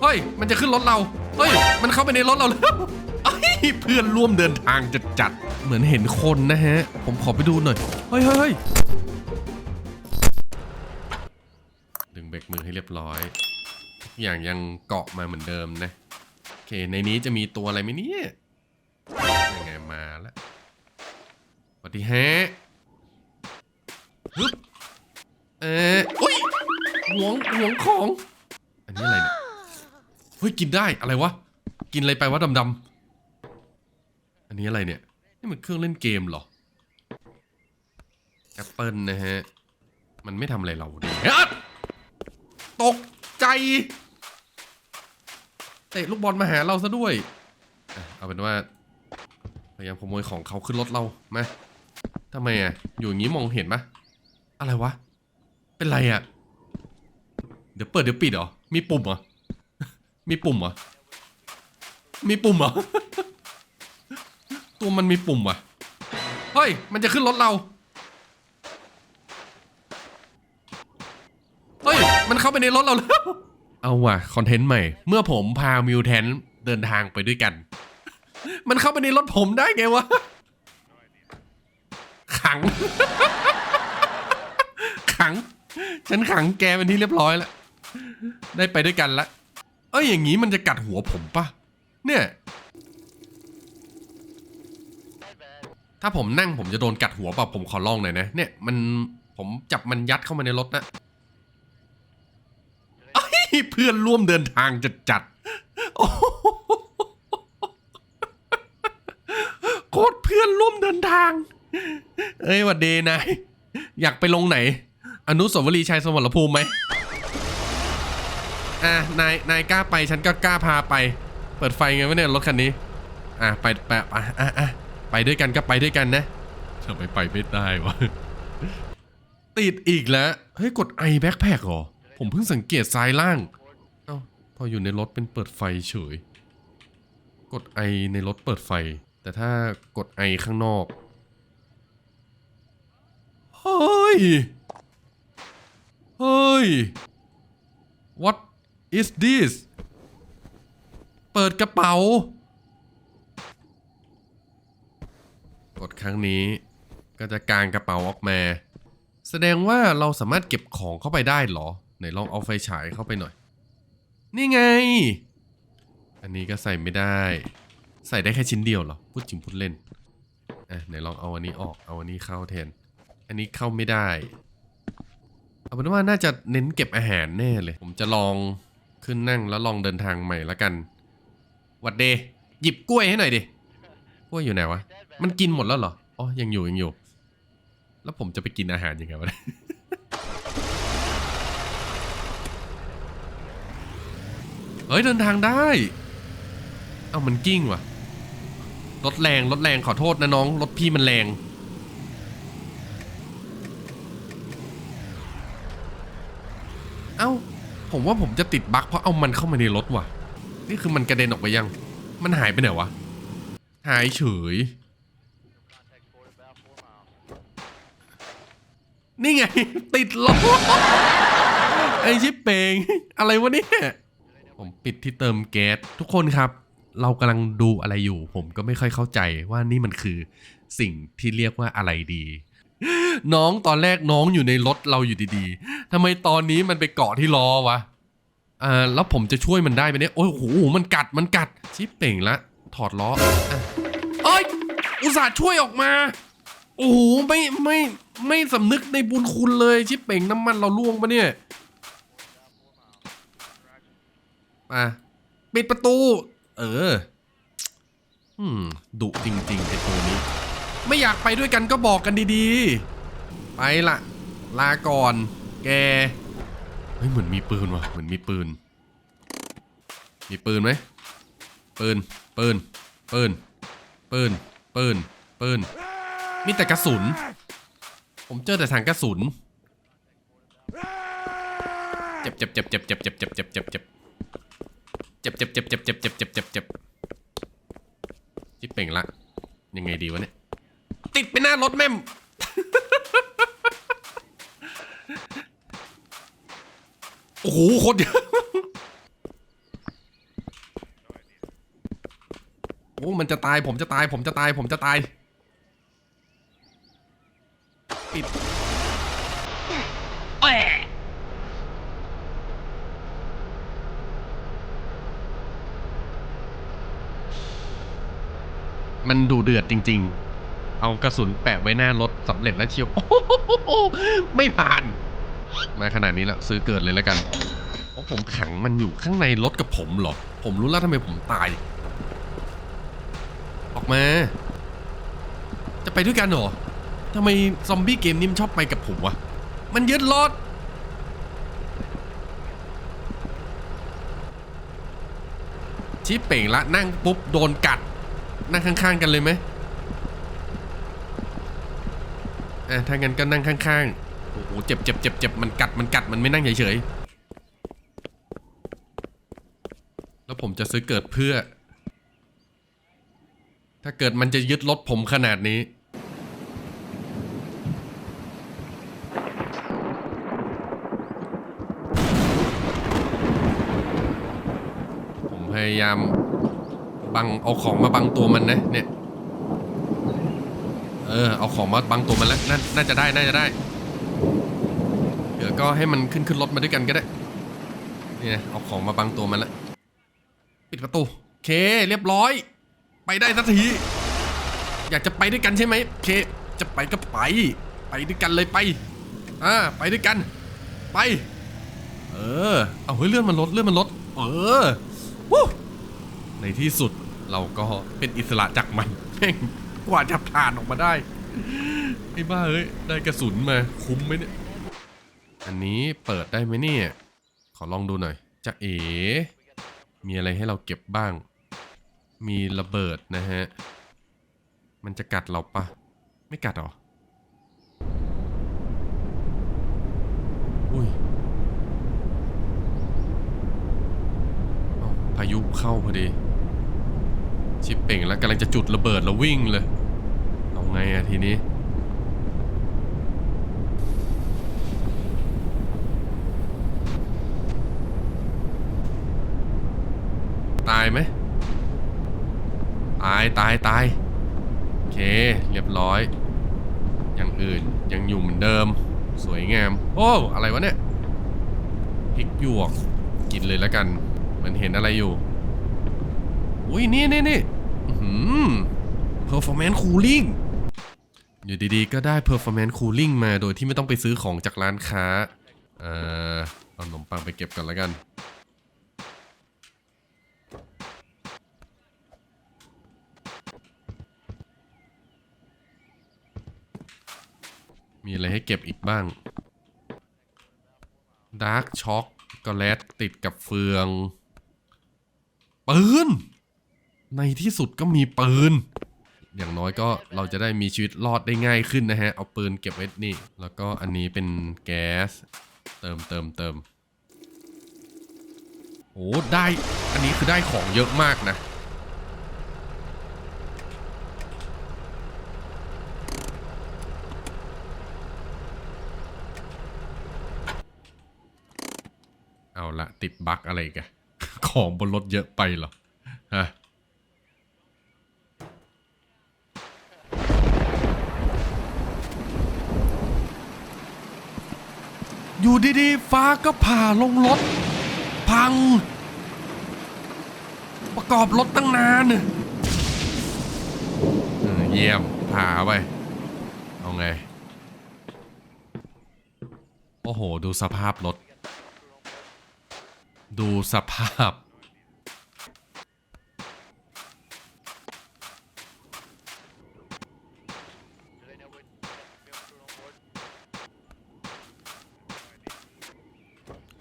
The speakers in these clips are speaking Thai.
เฮ้ย มันจะขึ้นรถเรา เฮ้ย มันเข้าไปในรถเราแล้วเอ้ยเพื่อนร่วมเดินทางจัดจัดๆเหมือนเห็นคนนะฮะ ผมขอไปดูหน่อย เฮ้ยเฮ้ยเฮ้ยดึงเบรกมือให้เรียบร้อยทุกอย่างยังเกาะมาเหมือนเดิมนะ โอเค ในนี้จะมีตัวอะไรไหมเนี่ยยังไงมาแล้วสวัสดีฮะฮึบเอออุ้ยหวงหวงของ อันนี้อะไรเนี่ย เฮ้ยกินได้อะไรวะ กินอะไรไปวะดำๆอันนี้อะไรเนี่ย นี่มันเครื่องเล่นเกมเหรอแอปเปิลนะฮะ มันไม่ทำอะไรเราดิเฮ้ยตกใจ เตะลูกบอลมาหาเราซะด้วย เอาเป็นว่าพยายามขโมยของเขาขึ้นรถเราไหมทำไมอะ อยู่อย่างนี้มองเห็นปะอะไรวะ เป็นไรอะ เดี๋ยวเปิดเดี๋ยวปิดเหรอ มีปุ่มเหรอ มีปุ่มเหรอ มีปุ่มเหรอ ตัวมันมีปุ่มอะเฮ้ย มันจะขึ้นรถเรา เฮ้ย มันเข้าไปในรถเราแล้ว เอาว่ะ คอนเทนต์ใหม่ เมื่อผมพามิวแทนเดินทางไปด้วยกัน มันเข้าไปในรถผมได้ไงวะ ขัง ขัง ฉันขังแกเป็นที่เรียบร้อยแล้ว ได้ไปด้วยกันละเอ้ยอย่างนี้มันจะกัดหัวผมปะเนี่ย ถ้าผมนั่งผมจะโดนกัดหัวเปล่าผมขอลองหน่อยนะ เนี่ยมันผมจับมันยัดเข้ามาในรถนะเอ้ยเพื่อนร่วมเดินทางจัดจัดโอ้โหโคตรเพื่อนร่วมเดินทาง เอ้ยหวัดเดนายอยากไปลงไหน อนุสาวรีย์ชัยสมรภูมิไหม อะนายนายกล้าไปฉันก็กล้าพาไป เปิดไฟไงวะเนี่ยรถคันนี้ อะไปไปอะอะอะไปด้วยกันก็ไปด้วยกันนะทำไมไปไม่ได้วะติดอีกแล้วเฮ้ยกดไอแบ็คแพคเหรอ ผมเพิ่งสังเกตซ้ายล่างเอ้าพออยู่ในรถเป็นเปิดไฟเฉย กดไอในรถเปิดไฟ แต่ถ้ากดไอข้างนอกเฮ้ยเฮ้ย What is this เปิดกระเป๋า กดครั้งนี้ก็จะกางกระเป๋าออกมา แสดงว่าเราสามารถเก็บของเข้าไปได้เหรอ ไหนลองเอาไฟฉายเข้าไปหน่อย นี่ไง อันนี้ก็ใส่ไม่ได้ ใส่ได้แค่ชิ้นเดียวเหรอ พูดจริงพูดเล่นอะไหนลองเอาอันนี้ออก เอาอันนี้เข้าแทน อันนี้เข้าไม่ได้ เอาเป็นว่าน่าจะเน้นเก็บอาหารแน่เลย ผมจะลอง ขึ้นนั่งแล้วลองเดินทางใหม่ละกันหวัดเดย์หยิบกล้วยให้หน่อยดิ กล้วยอยู่ไหนวะ มันกินหมดแล้วเหรอ อ๋อ ยังอยู่ยังอยู่ แล้วผมจะไปกินอาหารยังไงวะ เฮ้ย เดินทางได้ เอามันกิ้งว่ะ รถแรงรถแรงขอโทษนะน้อง รถพี่มันแรงเอ้า ผมว่าผมจะติดบั๊กเพราะเอามันเข้ามาในรถว่ะ นี่คือมันกระเด็นออกไปยัง มันหายไปไหนวะ หายเฉย นี่ไง ติดล้อไอชิปเปง อะไรวะเนี่ย ผมปิดที่เติมแก๊สทุกคนครับ เรากำลังดูอะไรอยู่ ผมก็ไม่ค่อยเข้าใจว่านี่มันคือสิ่งที่เรียกว่าอะไรดี น้องตอนแรกน้องอยู่ในรถเราอยู่ดีๆทำไมตอนนี้มันไปเกาะที่ล้อวะอ่าแล้วผมจะช่วยมันได้ไหมเนี่ยโอ้โหมันกัดมันกัดชิปเป่งละ ถอดล้ออะเอ้ยอุตส่าห์ช่วยออกมา โอ้โหไม่ไม่ไม่สำนึกในบุญคุณเลยชิปเป่งน้ำมันเราล่วงปะเนี่ยมาปิดประตู เออ อืมดุจริงๆไอตัวนี้ ไม่อยากไปด้วยกันก็บอกกันดีๆ ไปละลาก่อน แก เฮ้ยเหมือนมีปืนว่ะ เหมือนมีปืน มีปืนไหมปืน ปืน ปืน ปืน ปืน ปืน มีแต่กระสุน ผมเจอแต่ถังกระสุน เจ็บเจ็บเจ็บเจ็บเจ็บเจ็บเจ็บเจ็บเจ็บเจ็บเจ็บเจ็บเจ็บเจ็บเจ็บเจ็บเจ็บเจ็บเจ็บเป่งละ ยังไงดีวะเนี่ย ติดไปหน้ารถแม่ม โอ้โหคนเยอะโอ้มันจะตายผมจะตาย ผมจะตาย ผมจะตาย ปิดโอ้มันดูเดือดจริง ๆ เอากระสุนแปะไว้หน้ารถสำเร็จแล้วเชียวโอ้โหไม่ผ่านมาขนาดนี้แล้วซื้อเกิดเลยแล้วกันเพราะผมขังมันอยู่ข้างในรถกับผมหรอ ผมรู้แล้วทำไมผมตาย ออกมา จะไปด้วยกันหรอทำไมซอมบี้เกมนี้มันชอบไปกับผมวะ มันยึดรถชิปเป่งละนั่งปุ๊บโดนกัด นั่งข้างๆกันเลยไหม อะถ้างั้นก็นั่งข้างๆ โอ้โห เจ็บเจ็บเจ็บเจ็บมันกัด มันกัด มันไม่นั่งเฉยๆ แล้วผมจะซื้อเกิดเพื่อ ถ้าเกิดมันจะยึดรถผมขนาดนี้ ผมพยายามบังเอาของมาบังตัวมันนะเนี่ย เออเอาของมาบังตัวมันแล้วน,น่าจะได้น่าจะได้เดี๋ยวก็ให้มันขึ้นขึ้นรถมาด้วยกันก็ได้นี่นะเอาของมาบังตัวมันแล้วปิดประตูโอเคเรียบร้อย ไปได้สักทีอยากจะไปด้วยกันใช่ไหมโอเค จะไปก็ไป ไปด้วยกันเลยไปอ่าไปด้วยกัน ไป เออเอาเฮ้ยเลื่อนมันลดเลื่อนมันลดเออวู้ในที่สุดเราก็เป็นอิสระจากมันแม่ง กว่าจะผ่านออกมาได้ไอ้บ้าเอ้ยได้กระสุนมาคุ้มไหมเนี่ยอันนี้เปิดได้ไหมเนี่ย ขอลองดูหน่อยจะเอ๋มีอะไรให้เราเก็บบ้าง มีระเบิดนะฮะ มันจะกัดเราปะไม่กัดหรอ อุ้ยพายุเข้าพอดี ชิปเป่งแล้วกำลังจะจุดระเบิดแล้ววิ่งเลย ไงอะทีนี้ ตายไหมตายตายตายโอเค เรียบร้อย อย่างอื่นยังอยู่เหมือนเดิม สวยงาม โอ้อะไรวะเนี่ยพริกหยวก กินเลยแล้วกันเหมือนเห็นอะไรอยู่ อุ้ยนี่นี่นี่อื้อหือ performance cooling อยู่ดีๆ ก็ได้ performance cooling มาโดยที่ไม่ต้องไปซื้อของจากร้านค้า เอ่อเอาขนมปังไปเก็บก่อนแล้วกัน มีอะไรให้เก็บอีกบ้าง ดาร์กช็อกก็แลตติดกับเฟือง ปืน ในที่สุดก็มีปืน อย่างน้อยก็เราจะได้มีชีวิตรอดได้ง่ายขึ้นนะฮะ เอาปืนเก็บไว้นี่ แล้วก็อันนี้เป็นแก๊ส เติมเติมเติมโอ้ได้ อันนี้คือได้ของเยอะมากนะ เอาละติดบั๊กอะไรกันของบนรถเยอะไปเหรอ ฮะ อยู่ดีๆ ฟ้าก็ผ่าลงรถ พัง ประกอบรถตั้งนานเออเยี่ยมผ่าไปเอาไง โอ้โห ดูสภาพรถ ดูสภาพ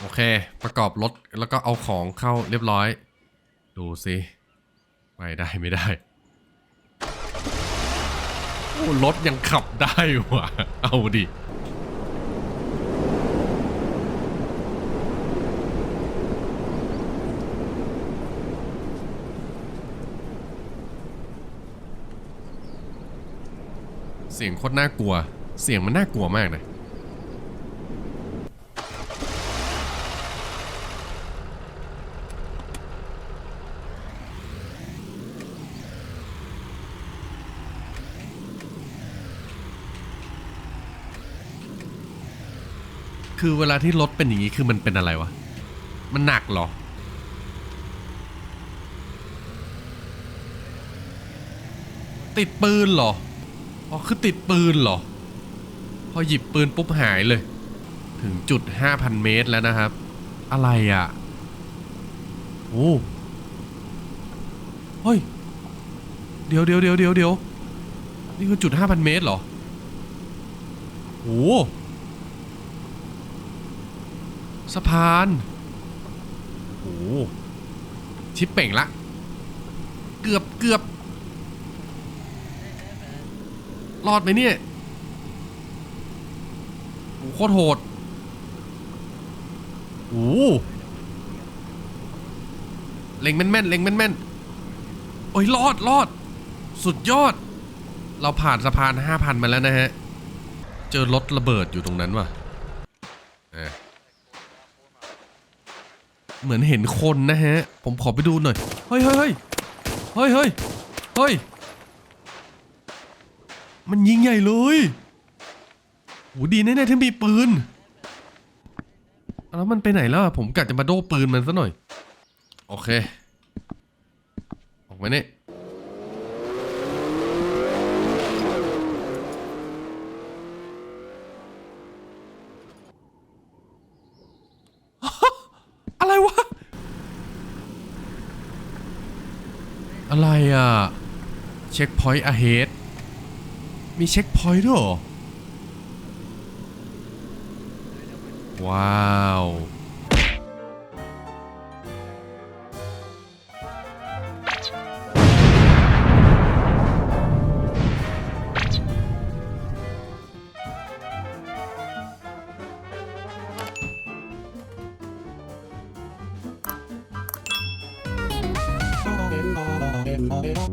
โอเค ประกอบรถแล้วก็เอาของเข้าเรียบร้อย ดูสิไปได้ไม่ได้โอ้รถยังขับได้ว่ะ เอาดิเสียงโคตรน่ากลัว เสียงมันน่ากลัวมากนะ คือเวลาที่รถเป็นอย่างนี้คือมันเป็นอะไรวะ มันหนักเหรอ ติดปืนเหรอ อ๋อ คือติดปืนเหรอ พอหยิบปืนปุ๊บหายเลย ถึงจุด 5,000 เมตรแล้วนะครับ อะไรอะ โอ้เฮ้ย เดี๋ยวเดี๋ยวเดี๋ยวเดี๋ยวเดี๋ยวนี่คือจุด 5,000 เมตรเหรอโอ้ สะพานโอ้ชิปเป่งละ เกือบเกือบรอดไหมเนี่ยโอ้โคตรโหดโอ้เล็งแม่นๆเล็งแม่นๆโอ้ยรอดรอด สุดยอด เราผ่านสะพาน 5,000 มาแล้วนะฮะ เจอรถระเบิดอยู่ตรงนั้นว่ะอะ เหมือนเห็นคนนะฮะ ผมขอไปดูหน่อย เฮ้ยเฮ้ยเฮ้ยเฮ้ยเฮ้ยเฮ้ย มันยิงใหญ่เลยโหดีแน่ๆที่มีปืน แล้วมันไปไหนแล้วผมกะจะมาโดปืนมันซะหน่อย โอเค ออกมาเนี่ย อะไรวะ อะไรอะ เช็คพอยต์อะเฮดมีเช็คพอยต์ด้วยหรอว้าว Oh.